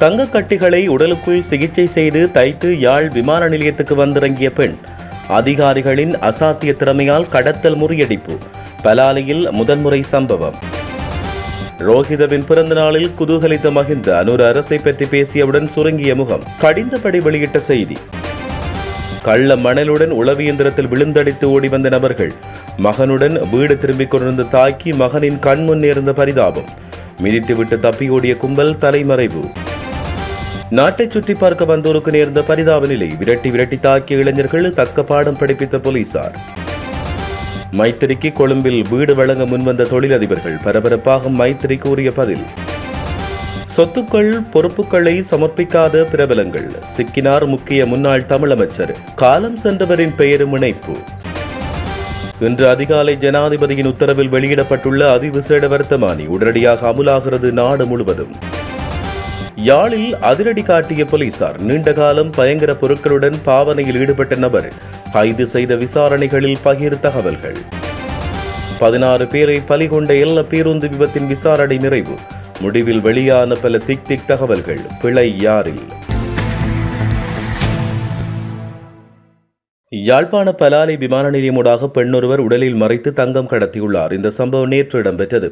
தங்க கட்டிகளை உடலுக்குள் சிகிச்சை செய்து தைத்து யாழ் விமான நிலையத்துக்கு வந்திறங்கிய பெண் அதிகாரிகளின் அசாத்திய திறமையால் கடத்தல் முறியடிப்பு பலாலியில் முதன்முறை சம்பவம். ரோஹிதவின் பிறந்த நாளில் குதூகலித்த மகிந்த அனூர் அரசை பற்றி பேசியவுடன் சுருங்கிய முகம் கடிந்தபடி வெளியிட்ட செய்தி. கள்ள மணலுடன் உளவு இயந்திரத்தில் விழுந்தடித்து ஓடி வந்த நபர்கள் மகனுடன் வீடு திரும்பிக் கொண்டிருந்த தாக்கி மகனின் கண் முன்னே இருந்த பரிதாபம் மிதித்துவிட்டு தப்பியோடிய கும்பல் தலைமறைவு. நாட்டை சுற்றி பார்க்க வந்தோருக்கு நேர்ந்த பரிதாப நிலை. விரட்டி விரட்டி தாக்கிய இளைஞர்கள் தக்க பாடம் படிப்பித்த போலீசார். மைத்திரிக்கு கொழும்பில் வீடு வழங்க முன்வந்த தொழிலதிபர்கள் பரபரப்பாக மைத்திரி கூறிய பதில். சொத்துக்கள் பொறுப்புகளை சமர்ப்பிக்காத பிரபலங்கள். சிக்கினார் முக்கிய முன்னாள் தமிழமைச்சர். காலம் சென்றவரின் பெயரும் இணைப்பு. இன்று அதிகாலை ஜனாதிபதியின் உத்தரவில் வெளியிடப்பட்டுள்ள அதிவிசேட வர்த்தமானி உடனடியாக அமுலாகிறது நாடு முழுவதும். யாழில் அதிரடி காட்டிய போலீசார் நீண்ட காலம் பயங்கர பொருட்களுடன் பாவனையில் ஈடுபட்ட நபர் கைது செய்த விசாரணைகளில் பகிர் தகவல்கள். பதினாறு பேரை பலிகொண்ட எல்ல பேருந்து விபத்தின் விசாரணை நிறைவு. முடிவில் வெளியான பல திக் திக் தகவல்கள். பிழை யாரில்? யாழ்ப்பாண பலாலை விமான நிலையமூடாக பெண்ணொருவர் உடலில் மறைத்து தங்கம் கடத்தியுள்ளார். இந்த சம்பவம் நேற்று இடம்பெற்றது.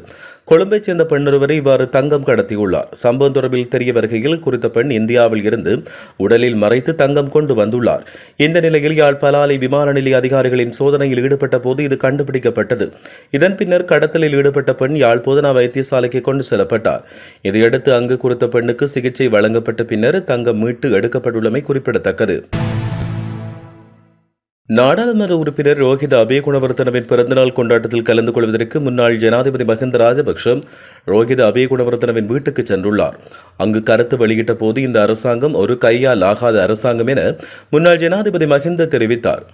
கொழும்பைச் சேர்ந்த பெண்ணொருவரை இவ்வாறு தங்கம் கடத்தியுள்ளார். சம்பவம் தொடர்பில் தெரிய வருகையில் குறித்த பெண் இந்தியாவில் இருந்து உடலில் மறைத்து தங்கம் கொண்டு வந்துள்ளார். இந்த நிலையில் யாழ் பலாலை விமான நிலைய அதிகாரிகளின் சோதனையில் ஈடுபட்ட போது இது கண்டுபிடிக்கப்பட்டது. இதன் பின்னர் கடத்தலில் ஈடுபட்ட பெண் யாழ் போதனா வைத்தியசாலைக்கு கொண்டு செல்லப்பட்டார். இதையடுத்து அங்கு குறித்த பெண்ணுக்கு சிகிச்சை வழங்கப்பட்ட பின்னர் தங்கம் மீட்டு எடுக்கப்பட்டுள்ளமை குறிப்பிடத்தக்கது. நாடாளுமன்ற உறுப்பினர் ரோஹித அபயகுணவர்த்தனவின் பிறந்தநாள் கொண்டாட்டத்தில் கலந்து கொள்வதற்கு முன்னாள் ஜனாதிபதி மஹிந்த ராஜபக்ஷ ரோஹித அபயகுணவர்த்தனவின் வீட்டுக்கு சென்றுள்ளார். அங்கு கருத்து வெளியிட்ட போது இந்த அரசாங்கம் ஒரு கையால் ஆகாத அரசாங்கம் என முன்னாள் ஜனாதிபதி மஹிந்த தெரிவித்தார்.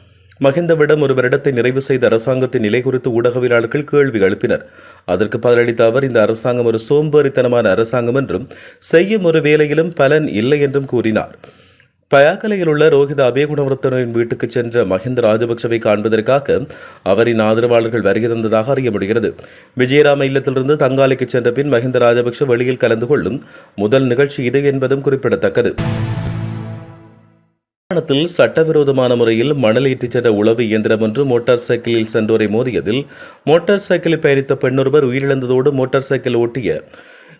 மஹிந்தவிடம் ஒரு வருடத்தை நிறைவு செய்த அரசாங்கத்தின் நிலை குறித்து ஊடகவியலாளர்கள் கேள்வி எழுப்பினர். அதற்கு பதிலளித்த அவர் இந்த அரசாங்கம் ஒரு சோம்பேறித்தனமான அரசாங்கம் என்றும் செய்யும் ஒரு வேலையிலும் பலன் இல்லை என்றும் கூறினார். பிரயாகலையில் உள்ள ரோஹித அபயகுணவர்த்தனின் வீட்டுக்கு சென்ற மஹிந்த ராஜபக்சவை காண்பதற்காக அவரின் ஆதரவாளர்கள் வருகை தந்ததாக அறிய முடிகிறது விஜயராம இல்லத்திலிருந்து தங்காலைக்கு சென்ற பின் மஹிந்த ராஜபக்ஷ வெளியில் கலந்து கொள்ளும் முதல் நிகழ்ச்சி இது என்பதும் குறிப்பிடத்தக்கது யாழ்ப்பாணத்தில் சட்டவிரோதமான முறையில் மணல் ஏற்றிச் சென்ற உளவு இயந்திரம் ஒன்று மோட்டார் சைக்கிளில் சென்றோரை மோதியதில் மோட்டார் சைக்கிளில் பயணித்த பெண்ணொருவர் உயிரிழந்ததோடு மோட்டார் சைக்கிள் ஓட்டிய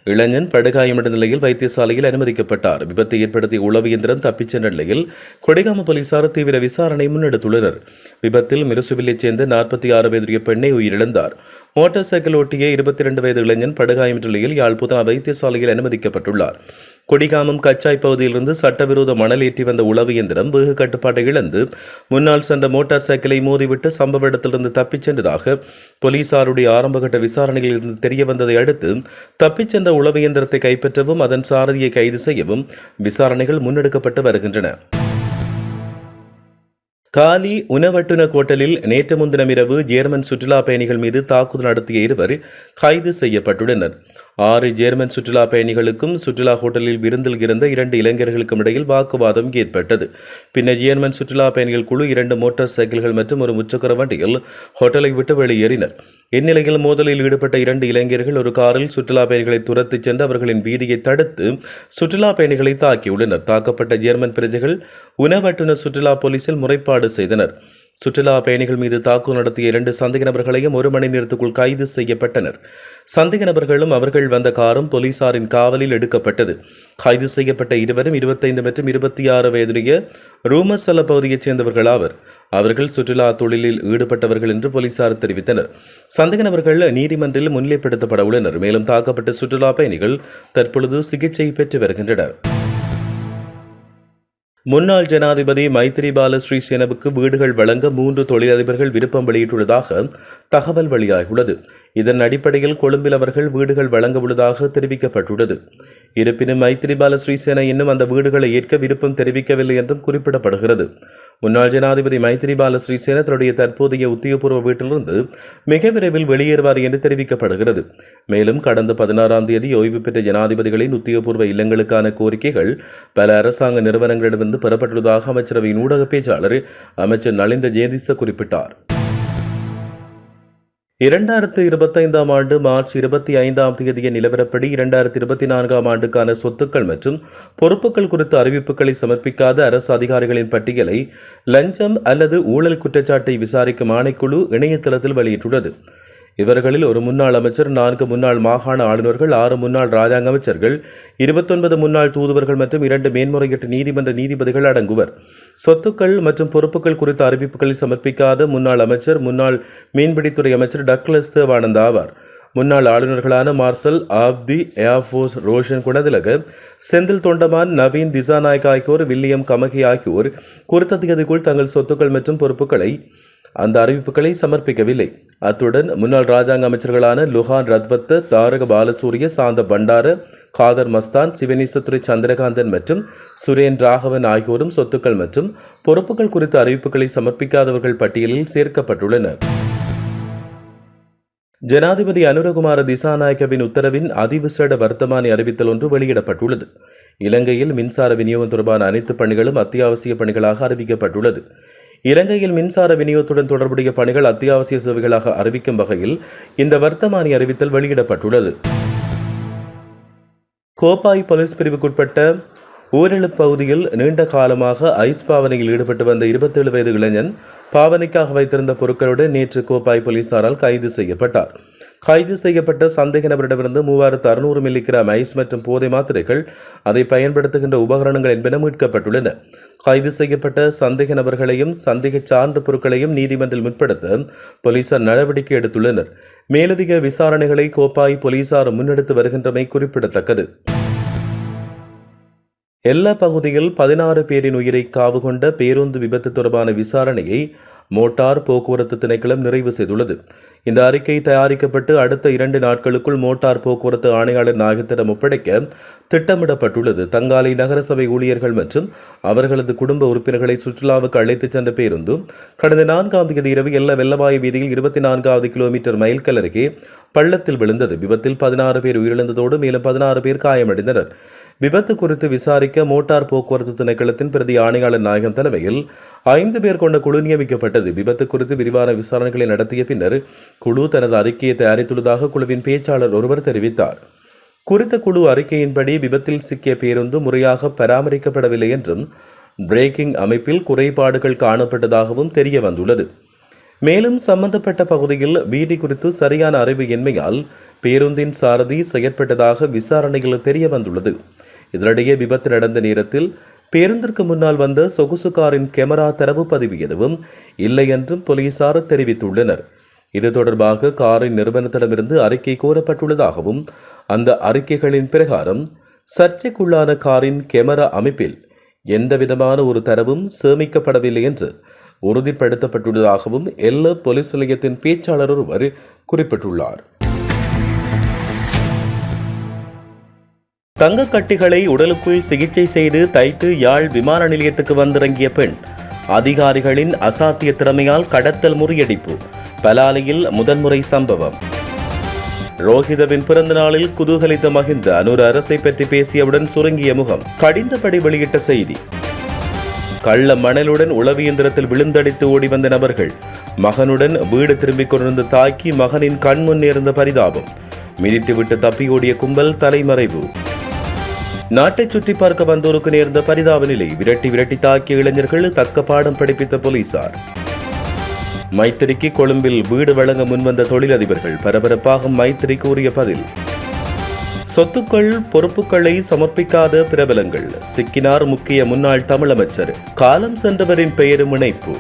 இளைஞன் படுகாயமடைந்த நிலையில் வைத்தியசாலையில் அனுமதிக்கப்பட்டார். விபத்தை ஏற்படுத்திய உளவு இயந்திரம் தப்பிச் சென்ற நிலையில் கொடைகாம போலீசார் தீவிர விசாரணை முன்னெடுத்துள்ளனர். விபத்தில் மிருசுவில்லைச் சேர்ந்த நாற்பத்தி ஆறு வயதுடைய பெண்ணை உயிரிழந்தார். மோட்டார் சைக்கிள் ஓட்டிய இருபத்தி இரண்டு வயது இளைஞன் படுகாயமற்ற நிலையில் யாழ்ப்புதனா வைத்தியசாலையில் அனுமதிக்கப்பட்டுள்ளார். கொடிகாமம் கச்சாய் பகுதியிலிருந்து சட்டவிரோத மணல் ஏற்றி வந்த உளவு இயந்திரம் வேக கட்டுப்பாட்டை இழந்து முன்னால் சென்ற மோட்டார் சைக்கிளை மோதிவிட்டு சம்பவ இடத்திலிருந்து தப்பிச் சென்றதாக போலீசாருடைய ஆரம்பகட்ட விசாரணையில் இருந்து தெரிய வந்ததை அடுத்து தப்பிச் சென்ற உளவு இயந்திரத்தை கைப்பற்றவும் அதன் சாரதியை கைது செய்யவும் விசாரணைகள் முன்னெடுக்கப்பட்டு வருகின்றன. காலி உணவட்டுன கோட்டலில் நேற்று முன்தினம் இரவு ஜேர்மன் சுற்றுலா பயணிகள் மீது தாக்குதல் நடத்திய இருவர் கைது செய்யப்பட்டுள்ளனர். ஆறு ஜேர்மன் சுற்றுலா பயணிகளுக்கும் சுற்றுலா ஹோட்டலில் விருந்தில் இருந்த இரண்டு இளைஞர்களுக்கும் இடையில் வாக்குவாதம் ஏற்பட்டது. பின்னர் ஜேர்மன் சுற்றுலா பயணிகள் குழு இரண்டு மோட்டார் சைக்கிள்கள் மற்றும் ஒரு முச்சக்கர வண்டியில் ஹோட்டலை விட்டு வெளியேறினர். இந்நிலையில் மோதலில் ஈடுபட்ட இரண்டு இளைஞர்கள் ஒரு காரில் சுற்றுலா பயணிகளை துரத்திச் சென்று அவர்களின் வீதியை தடுத்து சுற்றுலா பயணிகளை தாக்கியுள்ளனர். தாக்கப்பட்ட ஜேர்மன் பிரஜைகள் உணவட்டுனர் சுற்றுலா போலீசில் முறைப்பாடு செய்தனர். சுற்றுலா பயணிகள் மீது தாக்குதல் நடத்திய இரண்டு சந்தேக நபர்களையும் ஒரு மணி நேரத்துக்குள் கைது செய்யப்பட்டனர். சந்தேக நபர்களும் அவர்கள் வந்த காரும் போலீசாரின் காவலில் எடுக்கப்பட்டது. கைது செய்யப்பட்ட இருவரும் இருபத்தைந்து மற்றும் இருபத்தி ஆறு வயதுடைய ரூமர் சல பகுதியைச் சேர்ந்தவர்கள் ஆவர். அவர்கள் சுற்றுலா தொழிலில் ஈடுபட்டவர்கள் என்று போலீசார் தெரிவித்தனர். சந்தேக நபர்கள் நீதிமன்றில் முன்னிலைப்படுத்தப்பட உள்ளனர். மேலும் தாக்கப்பட்ட சுற்றுலா பயணிகள் தற்பொழுது சிகிச்சை பெற்று வருகின்றனர். முன்னாள் ஜனாதிபதி மைத்திரிபால ஸ்ரீசேனவுக்கு வீடுகள் வழங்க மூன்று தொழிலதிபர்கள் விருப்பம் வெளியிட்டுள்ளதாக தகவல் வெளியாகியுள்ளது. இதன் அடிப்படையில் கொழும்பில் அவர்கள் வீடுகள் வழங்க உள்ளதாக தெரிவிக்கப்பட்டுள்ளது. இருப்பினும் மைத்திரிபால ஸ்ரீசேன இன்னும் அந்த வீடுகளை ஏற்க விருப்பம் தெரிவிக்கவில்லை என்றும் குறிப்பிடப்படுகிறது. முன்னாள் ஜனாதிபதி மைத்திரிபால ஸ்ரீசேன தன்னுடைய தற்போதைய உத்தியோகபூர்வ வீட்டிலிருந்து மிக விரைவில் வெளியேறுவார் என்று தெரிவிக்கப்படுகிறது. மேலும் கடந்த பதினாறாம் தேதி ஓய்வு பெற்ற ஜனாதிபதிகளின் உத்தியோகபூர்வ இல்லங்களுக்கான கோரிக்கைகள் பல அரசாங்க நிறுவனங்களிடமிருந்து பெறப்பட்டுள்ளதாக அமைச்சரவையின் ஊடக பேச்சாளர் அமைச்சர் நலிந்த ஜேதிச குறிப்பிட்டார். இரண்டாயிரத்து இருபத்தைந்தாம் ஆண்டு மார்ச் இருபத்தி ஐந்தாம் தேதிய நிலவரப்படி இரண்டாயிரத்தி இருபத்தி நான்காம் ஆண்டுக்கான சொத்துக்கள் மற்றும் பொறுப்புகள் குறித்த அறிவிப்புகளை சமர்ப்பிக்காத அரசு அதிகாரிகளின் பட்டியலை லஞ்சம் அல்லது ஊழல் குற்றச்சாட்டை விசாரிக்கும் ஆணைக்குழு இணையதளத்தில் வெளியிட்டுள்ளது. இவர்களில் ஒரு முன்னாள் அமைச்சர் நான்கு முன்னாள் மாகாண ஆளுநர்கள் ஆறு முன்னாள் ராஜாங்க அமைச்சர்கள் இருபத்தொன்பது முன்னாள் தூதுவர்கள் மற்றும் இரண்டு மேன்முறையீட்டு நீதிமன்ற நீதிபதிகள் அடங்குவர். சொத்துக்கள் மற்றும் பொறுப்புகள் குறித்த அறிவிப்புகளை சமர்ப்பிக்காத முன்னாள் அமைச்சர் முன்னாள் மீன்பிடித்துறை அமைச்சர் டக்லஸ் தேவானந்த் ஆவார். முன்னாள் ஆளுநர்களான marshal of the air force Roshan Goonetileke Senthil Thondaman Naveen Dissanayake ஆகியோர் வில்லியம் கமகி ஆகியோர் குறித்த தேதிக்குள் தங்கள் சொத்துக்கள் மற்றும் பொறுப்புகளை அந்த அறிவிப்புகளை சமர்ப்பிக்கவில்லை. அத்துடன் முன்னாள் ராஜாங்க அமைச்சர்களான லுஹான் ரத்வத்த தாரக பாலசூரிய சாந்த பண்டார காதர் மஸ்தான் சிவனீசத்துறை சந்திரகாந்தன் மற்றும் சுரேன் ராகவன் ஆகியோரும் சொத்துக்கள் மற்றும் பொறுப்புகள் குறித்த அறிவிப்புகளை சமர்ப்பிக்காதவர்கள் பட்டியலில் சேர்க்கப்பட்டுள்ளனர் ஜனாதிபதி அனுரகுமார திசாநாயக்கவின் உத்தரவின் அதிவிசேட வர்த்தமானி அறிவித்தல் ஒன்று வெளியிடப்பட்டுள்ளது. இலங்கையில் மின்சார விநியோகம் தொடர்பான அனைத்து பணிகளும் அத்தியாவசிய பணிகளாக அறிவிக்கப்பட்டுள்ளது. இலங்கையில் மின்சார விநியோகத்துடன் தொடர்புடைய பணிகள் அத்தியாவசிய சேவைகளாக அறிவிக்கும் வகையில் இந்த வர்த்தமானி அறிவித்தல் வெளியிடப்பட்டுள்ளது. கோப்பாய் போலீஸ் பிரிவுக்குட்பட்ட ஊரிழு பகுதியில் நீண்ட காலமாக ஐஸ் பாவனையில் ஈடுபட்டு வந்த இருபத்தேழு வயது இளைஞன் பாவனைக்காக வைத்திருந்த பொருட்களுடன் நேற்று கோப்பாய் போலீசாரால் கைது செய்யப்பட்டார். கைது செய்யப்பட்ட சந்தேக நபரிடமிருந்து மூவாயிரத்து அறுநூறு மில்லிகிராம் ஐஸ் மற்றும் போதை மாத்திரைகள் அதை பயன்படுத்துகின்ற உபகரணங்கள் என்பன மீட்கப்பட்டுள்ளன. கைது செய்யப்பட்ட சந்தேக நபர்களையும் சந்தேக சான்று பொருட்களையும் நீதிமன்றில் முற்படுத்த போலீசார் நடவடிக்கை எடுத்துள்ளனர். மேலதிக விசாரணைகளை கோப்பாய் போலீசார் முன்னெடுத்து வருகின்றமை குறிப்பிடத்தக்கது. எல்லா பகுதியில் பதினாறு பேரின் உயிரை காவு கொண்ட பேருந்து விபத்து தொடர்பான விசாரணையை மோட்டார் போக்குவரத்து திணைக்களம் நிறைவு செய்துள்ளது. இந்த அறிக்கை தயாரிக்கப்பட்டு அடுத்த இரண்டு நாட்களுக்குள் மோட்டார் போக்குவரத்து ஆணையாளர் நாயகத்திடம் ஒப்படைக்க திட்டமிடப்பட்டுள்ளது. தங்காலை நகரசபை ஊழியர்கள் மற்றும் அவர்களது குடும்ப உறுப்பினர்களை சுற்றுலாவுக்கு அழைத்துச் சென்ற பேருந்து கடந்த நான்காம் தேதி இரவு எல்ல வெள்ளவாய் வீதியில் இருபத்தி நான்காவது கிலோமீட்டர் மைல்கல் அருகே பள்ளத்தில் விழுந்தது. விபத்தில் பதினாறு பேர் உயிரிழந்ததோடு மேலும் பதினாறு பேர் காயமடைந்தனர். விபத்து குறித்து விசாரிக்க மோட்டார் போக்குவரத்து திணைக்களத்தின் பிரதி ஆணையாளர் நாயகம் தலைமையில் ஐந்து பேர் கொண்ட குழு நியமிக்கப்பட்டது. விபத்து குறித்து விரிவான விசாரணைகளை நடத்திய பின்னர் குழு தனது அறிக்கையை தயாரித்துள்ளதாக குழுவின் பேச்சாளர் ஒருவர் தெரிவித்தார். குறித்த குழு அறிக்கையின்படி விபத்தில் சிக்கிய பேருந்து முறையாக பராமரிக்கப்படவில்லை என்றும் பிரேக்கிங் அமைப்பில் குறைபாடுகள் காணப்பட்டதாகவும் தெரிய வந்துள்ளது. மேலும் சம்பந்தப்பட்ட பகுதியில் வீதி குறித்து சரியான அறிவு இன்மையால் பேருந்தின் சாரதி செயற்பட்டதாக விசாரணையில் தெரிய வந்துள்ளது. இதனிடையே விபத்து நடந்த நேரத்தில் பேருந்திற்கு முன்னால் வந்த சொகுசு காரின் கேமரா தரவு பதிவு எதுவும் இல்லை என்றும் போலீசார் தெரிவித்துள்ளனர். இது தொடர்பாக காரின் நிறுவனத்திடமிருந்து அறிக்கை கோரப்பட்டுள்ளதாகவும் அந்த அறிக்கைகளின் பிரகாரம் சர்ச்சைக்குள்ளான காரின் கேமரா அமைப்பில் எந்தவிதமான ஒரு தரவும் சேமிக்கப்படவில்லை என்று உறுதிப்படுத்தப்பட்டுள்ளதாகவும் எல்ல போலீஸ் நிலையத்தின் பேச்சாளர் ஒருவர் குறிப்பிட்டுள்ளார். தங்கக்கட்டிகளை உடலுக்குள் சிகிச்சை செய்து தைத்து யாழ் விமான நிலையத்துக்கு வந்திறங்கிய பெண் அதிகாரிகளின் அசாத்திய திறமையால் கடத்தல் முறியடிப்பு பலாலியில் முதன்முறை சம்பவம். ரோஹிதவின் பிறந்த நாளில் குதூகலித்த மகிந்த அனூர் அரசை பற்றி பேசியவுடன் சுருங்கிய முகம் கடிந்தபடி வெளியிட்ட செய்தி. கள்ள மணலுடன் உளவு இயந்திரத்தில் விழுந்தடித்து ஓடி வந்த நபர்கள் மகனுடன் வீடு திரும்பிக் கொண்டிருந்த தாக்கி மகனின் கண்முன் நேர்ந்த பரிதாபம். மிதித்துவிட்டு தப்பி ஓடிய கும்பல் தலைமறைவு. நாட்டை சுற்றி பார்க்க வந்தோருக்கு நேர்ந்த பரிதாப நிலை. விரட்டி விரட்டி தாக்கிய இளைஞர்கள் தக்க பாடம் படிப்பித்த போலீசார். மைத்திரிக்கு கொழும்பில் வீடு வழங்க முன்வந்த தொழிலதிபர்கள் பரபரப்பாக மைத்திரி கூறிய பதில். சொத்துக்கள் பொறுப்புகளை சமர்ப்பிக்காத பிரபலங்கள். சிக்கினார் முக்கிய முன்னாள் தமிழமைச்சர். காலம் சென்றவரின் பெயரும் இணைப்பு.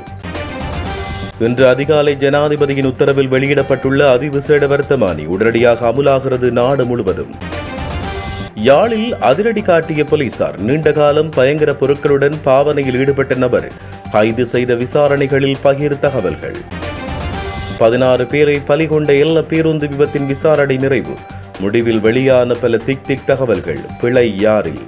இன்று அதிகாலை ஜனாதிபதியின் உத்தரவில் வெளியிடப்பட்டுள்ள அதிவிசேட வர்த்தமானி உடனடியாக அமுலாகிறது நாடு முழுவதும். யாழில் அதிரடி காட்டிய போலீசார் நீண்ட காலம் பயங்கர பொருட்களுடன் பாவனையில் ஈடுபட்ட நபர் கைது செய்த விசாரணைகளில் பகிர் தகவல்கள். பதினாறு பேரை பலி கொண்ட எல்லா பேருந்து விபத்தின் விசாரணை நிறைவு. முடிவில் வெளியான பல திக் திக் தகவல்கள். பிழை யாரில்?